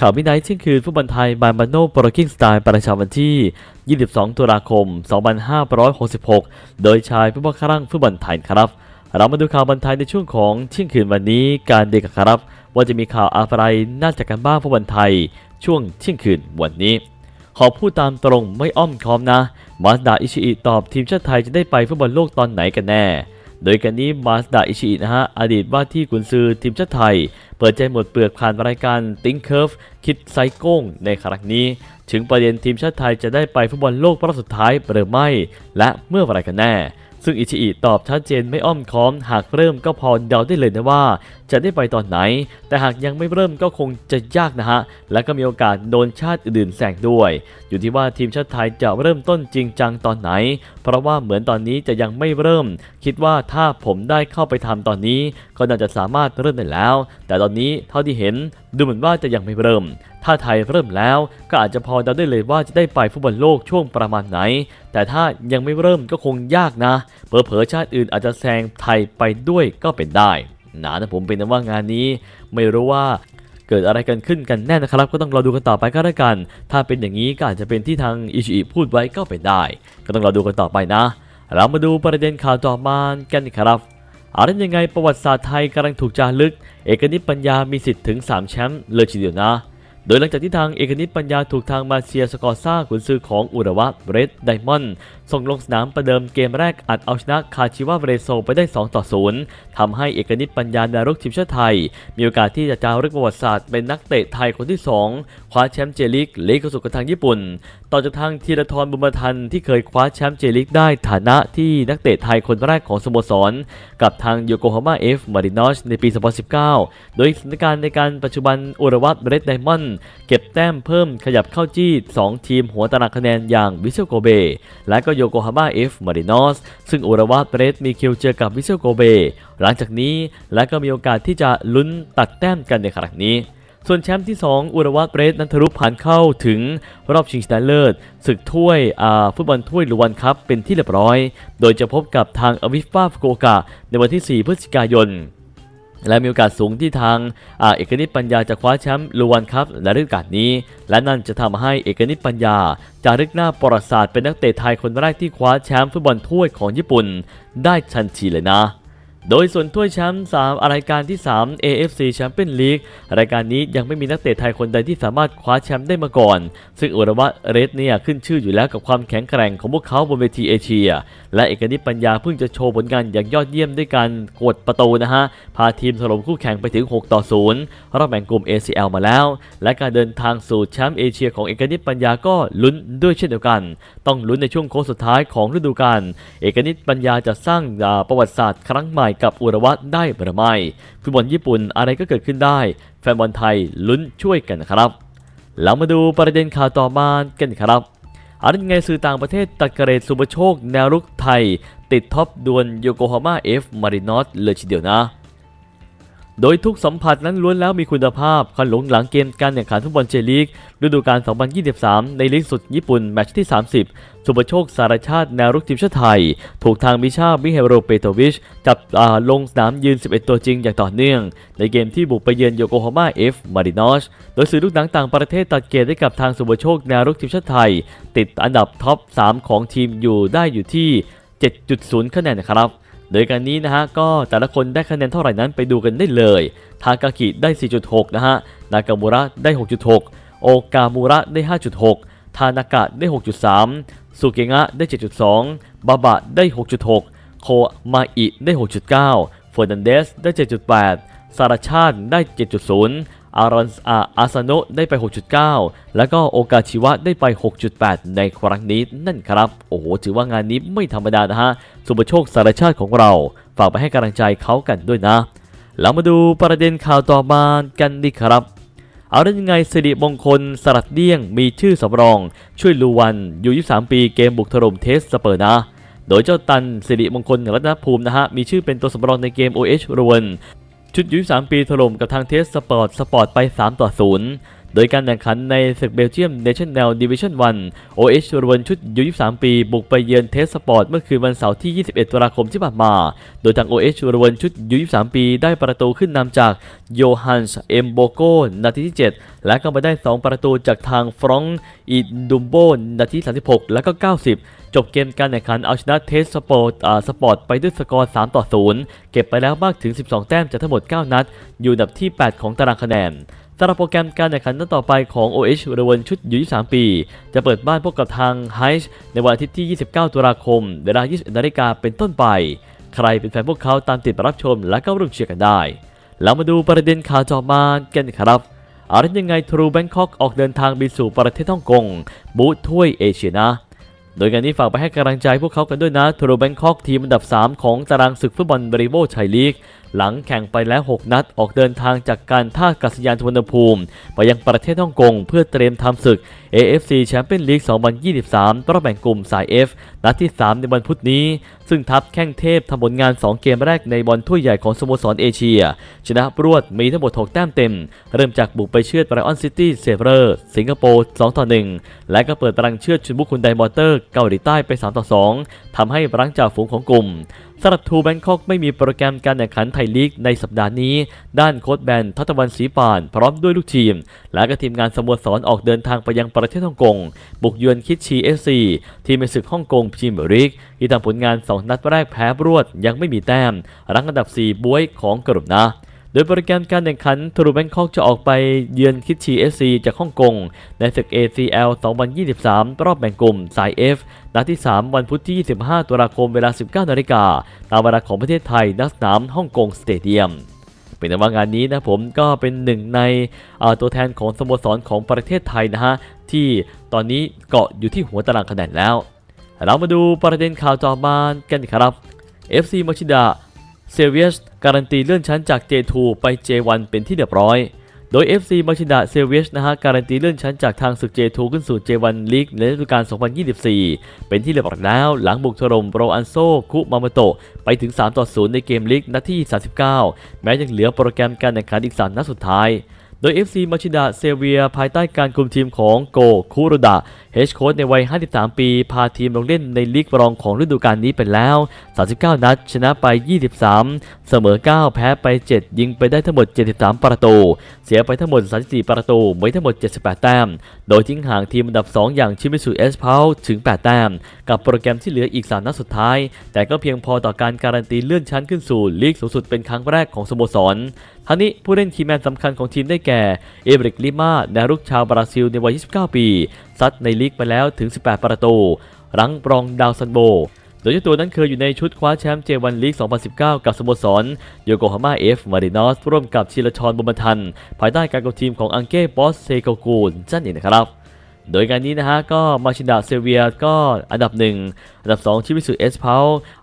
ข่าววินัยเที่ยงคืนฟุตบอลไทยบายมานโนโปรกิงสไตล์ประชาวันที่ 22 ตุลาคม 2566 โดยชายผู้บังคับฟุตบอลไทยครับ เรามาดูข่าวบอลไทยในช่วงของเที่ยงคืนวันนี้การเด็กครับ ว่าจะมีข่าวอะไรน่าจะกันบ้างฟุตบอลไทย ช่วงเที่ยงคืนวันนี้ ขอพูดตามตรงไม่อ้อมค้อมนะมาสดาอิชิอิตอบทีมชาติไทยจะได้ไปฟุตบอลโลกตอนไหนกันแน่ โดยกันนี้มาสดาอิชิอินะฮะอดีตว่าที่กุนซือทีมชาติไทย เปิดใจหมดเปลือกผ่านรายการติ้งเคิร์ฟคิดไซโก้งในครั้งนี้ ถึงประเด็นทีมชาติไทยจะได้ไปฟุตบอลโลกรอบสุดท้ายหรือไม่ และเมื่อไรกันแน่ ซึ่งอิชิอิตอบชัดเจนไม่อ้อมค้อม หากเริ่มก็พอเดาได้เลยนะว่า จะได้ไปตอนไหน แต่หากยังไม่เริ่มก็คงจะยากนะฮะ และก็มีโอกาสโดนชาติอื่นแซงด้วย อยู่ที่ว่าทีมชาติไทยจะเริ่มต้นจริงจังตอนไหน เพราะว่าเหมือนตอนนี้จะยังไม่เริ่ม คิดว่าถ้าผมได้เข้าไปทำตอนนี้ ก็น่าจะสามารถเริ่มได้แล้ว แต่ตอนนี้เท่าที่เห็น ดูเหมือนว่าจะยังไม่เริ่ม ถ้าไทยเริ่มแล้วก็อาจจะพอเดาได้เลยว่าจะได้ไปฟุตบอลโลกช่วงประมาณไหน แต่ถ้ายังไม่เริ่มก็คงยากนะ เผลอๆชาติอื่นอาจจะแซงไทยไปด้วยก็เป็นได้นะแต่ผมเป็นว่างานนี้ ไม่รู้ว่าเกิดอะไรกันขึ้นกันแน่นะครับ ก็ต้องรอดูกันต่อไปก็แล้วกัน ถ้าเป็นอย่างนี้ก็อาจจะเป็นที่ทางอิชิอิพูดไว้ก็เป็นได้ ก็ต้องรอดูกันต่อไปนะ เรามาดูประเด็นข่าวต่อมากันครับ อะไรยังไงประวัติศาสตร์ไทยกำลังถูกจารึก เอกนิตปัญญามีสิทธิ์ถึง 3 แชมป์เลยทีเดียวนะ โดยหลังจากที่ทางเอกนิตปัญญาถูกทางมาเซียสกอร์ซ่าขุนซือของอุระวะเรดไดมอนด์ส่งลงสนามประเดิมเกมแรกอัดเอาชนะคาชิวาเรโซไปได้ 2 ต่อ 0ทำให้เอกนิตปัญญาดารุกทีมชาติไทย มีโอกาสที่จะจารึกประวัติศาสตร์เป็นนักเตะไทยคนที่ 2 คว้าแชมป์เจลิกลีกสู่กับทางญี่ปุ่นต่อจากทางธีรทรบุญมาทันที่เคยคว้าแชมป์เจลิกได้ฐานะที่นักเตะไทยคนแรกของสโมสร กับทางโยโกฮาม่าเอฟมารินอชในปี 2019 โดยสถานการณ์ในการปัจจุบันอุรวัตเรดไดมอนด์เก็บแต้มเพิ่มขยับเข้าจี้ 2 ทีมหัวตารางคะแนนอย่างวิเซลโกเบ และก็โยโกฮาม่าเอฟมารินอสซึ่งอุรวัตเรดมีคิวเจอกับวิเซลโกเบ หลังจากนี้และก็มีโอกาสที่จะลุ้นตัดแต้มกันในครั้งนี้ ส่วนแชมป์ที่ 2 อุระวะเกรสนันทะลุผ่านเข้าถึงรอบชิงชนะเลิศศึกถ้วยฟุตบอลถ้วยลูวันคัพเป็นที่เรียบร้อย โดยจะพบกับทางอวิฟปาฟุกุโอกะในวันที่ 4 พฤศจิกายน และมีโอกาสสูงที่ทางอเอกนิตปัญญาจะคว้าแชมป์ลูวันคัพในฤดูกาลนี้ และนั่นจะทำให้เอกนิตปัญญาจารึกหน้าประวัติศาสตร์เป็นนักเตะไทยคนแรกที่คว้าแชมป์ฟุตบอลถ้วยของญี่ปุ่น ได้ทันทีเลยนะ โดยส่วนถ้วยแชมป์3รายการที่ 3 AFC Champions League รายการนี้ยังไม่มีนักเตะไทยคนใดที่สามารถคว้าแชมป์ได้มาก่อน ซึ่งอุระวะเรสเนี่ยขึ้นชื่ออยู่แล้วกับความแข็งแกร่งของพวกเขาบนเวทีเอเชีย และเอกนิปัญญาเพิ่งจะโชว์ผลงานอย่างยอดเยี่ยมด้วยการกดประตูนะฮะ พาทีมถล่มคู่แข่งไปถึง 6 ต่อ 0 รอบแบ่งกลุ่ม ACL มาแล้ว และการเดินทางสู่แชมป์เอเชียของเอกนิปัญญาก็ลุ้นด้วยเช่นเดียวกัน ต้องลุ้นในช่วงโค้งสุดท้ายของฤดูกาล เอกนิปัญญาจะสร้างประวัติศาสตร์ครั้งใหม่กับอุระวะได้หรือไม่ฟุตบอลญี่ปุ่นอะไรก็เกิดขึ้นได้ แฟนบอลไทยลุ้นช่วยกันนะครับ แล้วมาดูประเด็นข่าวต่อมากันครับอะไรยังไงสื่อต่างประเทศตัดกระเรดสุบโชค แนวรุกไทย ติดท็อปดวลโยโกฮาม่าเอฟมารินอสเลยทีเดียวนะ โดยทุกสัมผัสนั้นล้วนแล้วมีคุณภาพคันหลงหลังเกมการแข่งขันฟุตบอลเจลีกฤดูกาล 2023 ในลีกสุดญี่ปุ่นแมตช์ที่ 30 สุปโชคสารชาติแนวรุกทีมชาติไทย ถูกทางมิชาบิเฮโรเปโตวิช จับอาลงสนามยืน 11 ตัวจริงอย่างต่อเนื่อง ในเกมที่บุกไปเยือนโยโกฮาม่าเอฟมารินอชโดยสื่อลูกหนังต่างประเทศตัดเกรดให้กับทางสุปโชคแนวรุกทีมชาติไทย ติดอันดับท็อป 3 ของทีมอยู่ได้อยู่ที่ 7.0 คะแนนนะครับ โดยการนี้นะฮะก็แต่ละคนได้คะแนนเท่าไหร่นั้นไปดูกันได้เลย ทากากิได้ 4.6 นะฮะ นากามูระได้ 6.6 โอกามูระได้ 5.6 ทานากะได้ 6.3 สุเกงะได้ 7.2 บาบะได้ 6.6 โคมาอิได้ 6.9เฟอร์นันเดสได้ 7.8 สารชาติได้ 7.0 อารอนอาอาซาโนะได้ไป 6.9 แล้วก็โอกาชิวะได้ไป 6.8 ในครั้งนี้นั่นครับ โอ้โห ถือว่างานนี้ไม่ธรรมดานะฮะ สุปโชคสารชาติของเรา ฝากไปให้กำลังใจเขากันด้วยนะเรามาดูประเด็นข่าวต่อมากันดีครับ เอาได้ยังไงสิริมงคลสลัดเดี้ยง มีชื่อสำรอง ช่วยลูวันอยู่ 23 ปีเกมบุกถล่มเทสสเปอร์นะโดยเจ้าตันสิริมงคลรัตนภูมินะฮะ มีชื่อเป็นตัวสำรองในเกม OH รวน ชุดยู23ปีถล่มกับทางเทสสปอร์ตสปอร์ตไป 3 ต่อ 0 โดยการแข่งขันในศึกเบลเยียมเนชั่นแนลดิวิชั่น1 OH รวนชุดยู23 ปี บุกไปเยือนเทสสปอร์ตเมื่อคืนวันเสาร์ที่ 21ตุลาคมที่ผ่านมา โดยทาง OH รวนชุดยู23 ปี ได้ประตูขึ้นนำจากโยฮันส์เอมโบโกนาทีที่ 7 และก็มาได้ 2 ประตูจากทางฟรองก์อิดุมโบนาที 36 และก็ 90 จบเกมการแข่งขันเอาชนะเทสสปอร์ตสปอร์ตไปด้วยสกอร์ 3 ต่อ 0 เก็บไปแล้วมากถึง 12 แต้มจากทั้งหมด 9 นัด อยู่อันดับที่ 8 ของตารางคะแนน สำหรับโปรแกรมการแข่งขันนัดต่อไปของ OH เรวันชุดยู23 ปี จะเปิดบ้านพบกับทางไฮส์ในวันอาทิตย์ที่ 29 ตุลาคม เวลา 21นาฬิกาเป็นต้นไป ใครเป็นแฟนพวกเขาตามติดรับชมและก็ร่วมเชียร์กันได้ แล้วมาดูประเด็นข่าวจอมากันครับอะไรยังไงทรูแบงคอกออกเดินทางไปสู่ประเทศฮ่องกงบูธถ้วยเอเชียนะ โดยงานนี้ฝากไปให้กำลังใจพวกเขากันด้วยนะทรูแบงคอกทีมอันดับ 3 ของตารางศึกฟุตบอลบริโวชัยลีก หลังแข่งไปแล้ว 6 นัดออกเดินทางจากการท่ากาศยานสุวรรณภูมิ ไปยังประเทศฮ่องกง เพื่อเตรียมทำศึก AFC แชมเปี้ยนลีก2023 รอบแบ่งกลุ่มสาย F นัดที่ 3 ในวันพุธนี้ซึ่งทัพแข้งเทพทำผลงาน 2 เกมแรกในบอลถ้วยใหญ่ของสโมสรเอเชีย ชนะรวดมีทั้งหมด 6 แต้มเต็ม เริ่มจากบุกไปเชือดไบรออนซิตี้เซเวอร์สิงคโปร์2ต่อ1และก็เปิดตารางเชือดชุนบุกคุนไดมอเตอร์เกาหลีใต้ไป3ต่อ2ทำให้รั้งจ่าฝูงของกลุ่มสำหรับทูแบงคอกไม่มีโปรแกรมการแข่งขันไทยลีกในสัปดาห์นี้ ด้านโค้ชแบนทัตวันศรีปาน พร้อมด้วยลูกทีม และก็ทีมงานสโมสรออกเดินทางไปยังประเทศฮ่องกงบุกเยือนคิดชีเอฟซีทีมในศึกฮ่องกงพรีเมียร์ลีกที่ทำผลงาน2นัดแรกแพ้รวดยังไม่มีแต้ม รั้งอันดับ 4บวยของกลุ่มนะโดยโปรแกรมการแข่งขันทรูแบงคอกจะออกไปเยือนคิดชีเอฟซีจากฮ่องกง ในศึก ACL 2023 รอบแบ่งกลุ่ม สาย F นัดที่ 3 วันพุธที่ 25 ตุลาคมเวลา 19 นาฬิกาตามเวลาของประเทศไทยณสนามฮ่องกงสเตเดียมเป็นแต่ว่างานนี้นะผมก็เป็นหนึ่งในตัวแทนของสโมสรของประเทศไทยนะฮะที่ตอนนี้เกาะอยู่ที่หัวตารางคะแนนแล้ว เรามาดูประเด็นข่าวต่อมากันครับ FC มาชิดะเซเวียสการันตีเลื่อนชั้นจาก J2 ไป J1 เป็นที่เรียบร้อย โดย FC มาชิดะเซเวียสนะฮะการันตีเลื่อนชั้นจากทางศึก J2 ขึ้นสู่ J1 ลีกในฤดูกาล 2024 เป็นที่เรียบร้อยแล้ว หลังบุกถล่มโรอันโซคุมาโมโตะไปถึง 3 ต่อ 0 ในเกมลีกนัดที่ 39 แม้ยังเหลือโปรแกรมการแข่งขันอีก 3 นัดสุดท้าย โดย FC มาชิดะเซเวีย ภายใต้การคุมทีมของโกคุโรดะเฮดโค้ชในวัย 53 ปี พาทีมลงเล่นในลีกรองของฤดูกาลนี้ไปแล้ว 39 นัด ชนะไป 23 เสมอ 9 แพ้ไป 7 ยิงไปได้ทั้งหมด 73 ประตู เสียไปทั้งหมด 34 ประตูไว้ทั้งหมด 78 แต้ม โดยทิ้งห่างทีมอันดับ 2 อย่างชิมิสุเอสเพาถึง 8 แต้ม กับโปรแกรมที่เหลืออีก 3 นัดสุดท้าย แต่ก็เพียงพอต่อการการันตีเลื่อนชั้นขึ้นสู่ลีกสูงสุดเป็นครั้งแรกของสโมสรทั้งนี้ผู้เล่นคีย์แมนสำคัญของทีมได้แก่ เอเบริกลิมาแนวรุกชาวบราซิลในวัย 29 ปี ซัดในลีกไปแล้วถึง 18 ประตู รั้งรองดาวซันโบ โดยเจ้าตัวนั้นเคยอยู่ในชุดคว้าแชมป์เจวันลีก 2019 กับสโมสรโยโกฮาม่าเอฟมารินอสร่วมกับชิลชอนบุมทัน ภายใต้การกับทีมของอังเก้บอสเซโกกูลนั่นเองนะครับ โดยการนี้นะฮะก็มาชินดาเซเวียก็อันดับ 1 อันดับ 2 ชิมิสุเอสเพา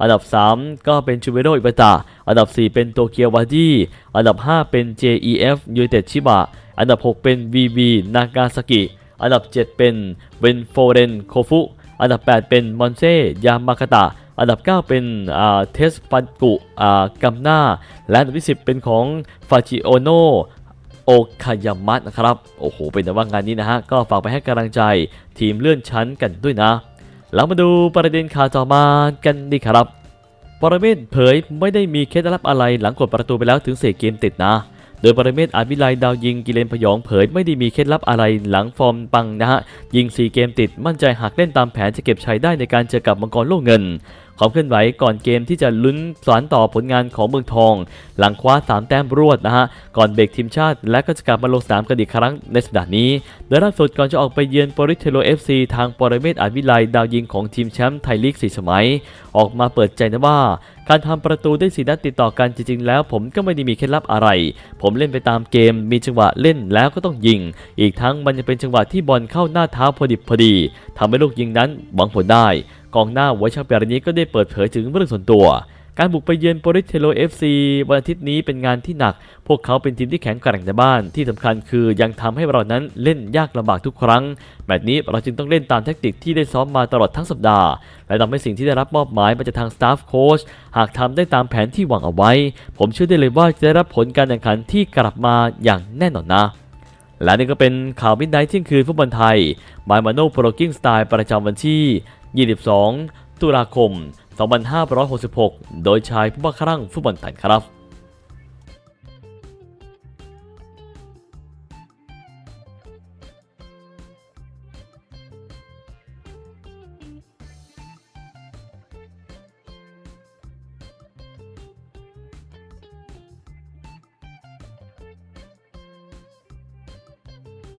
อันดับ 3 ก็เป็นชูเวโรอิบตะอันดับ 4 เป็นโตเกียววาดีอันดับ 5 เป็น JEF ยูเต็ดชิบะอันดับ 6 เป็น VV นากาซากิ อันดับ 7 เป็นเวนโฟเรนโคฟุ อันดับ 8 เป็นมอนเซยามาคาตะ อันดับ 9 เป็นอ่าเทสปันกุอ่ากัมนาและอันดับที่ 10 เป็นของฟาจิโอโน โอคายามะนะครับ โอ้โห เป็นแต่ว่างานนี้นะฮะ ก็ฝากไปให้กำลังใจทีมเลื่อนชั้นกันด้วยนะ แล้วมาดูประเด็นข่าวต่อมากันดีครับปรเมศเผยไม่ได้มีเคล็ดลับอะไรหลังกดประตูไปแล้วถึงเสกเกมติดนะ โดยปรเมศอาจวิไลดาวยิงกิเลนพยองเผยไม่ได้มีเคล็ดลับอะไรหลังฟอร์มปังนะฮะ ยิง 4 เกมติดมั่นใจหากเล่นตามแผนจะเก็บชัยได้ในการเจอกับมังกรโลกเงิน ความเคลื่อนไหวก่อนเกมที่จะลุ้นสานต่อผลงานของเมืองทอง หลังคว้า 3 แต้มรวดนะฮะ ก่อนเบรกทีมชาติ และก็จะกลับมาลงสนามกันอีกครั้งในสัปดาห์นี้โดยล่าสุดก่อนจะออกไปเยือนปริเทโลเอฟซีทางปรเมศอาจวิไลดาวยิงของทีมแชมป์ไทยลีก4สมัย ออกมาเปิดใจนะว่าการทำประตูได้สีนัดติดต่อกันจริงๆ แล้วผมก็ไม่ได้มีเคล็ดลับอะไร ผมเล่นไปตามเกม มีจังหวะเล่นแล้วก็ต้องยิง อีกทั้งมันยังเป็นจังหวะที่บอลเข้าหน้าเท้าพอดิบพอดีทำให้ลูกยิงนั้นหวังผลได้ กองหน้าไวชาเปียรนี้ก็ได้เปิดเผยถึงเรื่องส่วนตัว การบุกไปเยือนโปริเทโลเอฟซีวันอาทิตย์นี้เป็นงานที่หนัก พวกเขาเป็นทีมที่แข็งแกร่งในบ้าน ที่สำคัญคือยังทำให้เรานั้นเล่นยากลำบากทุกครั้ง แบบนี้เราจึงต้องเล่นตามแทคติกที่ได้ซ้อมมาตลอดทั้งสัปดาห์ และทำให้สิ่งที่ได้รับมอบหมายมาจากทางสตาฟโค้ชหากทำได้ตามแผนที่หวังเอาไว้ ผมเชื่อได้เลยว่าจะได้รับผลการแข่งขันที่กลับมาอย่างแน่นอนนะและนี่ก็เป็นข่าวมิดไนท์เที่ยงคืนฟุตบอลไทยบายมาโนโปรกิ้งสไตล์ประจำวันที่ 22 ตุลาคม 2566 โดยชายผู้บ้าคลั่งฟุตบอลไทยครับ